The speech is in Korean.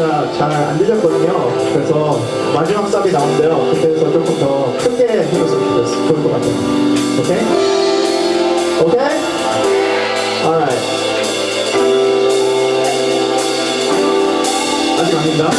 연주가 잘 안 들렸거든요. 그래서 마지막 삽이 나온대요. 그때서 조금 더 크게 해줬으면 좋겠어. 좋을 것 같아요. 오케이? 오케이? 알라이. 아직 아닙니다.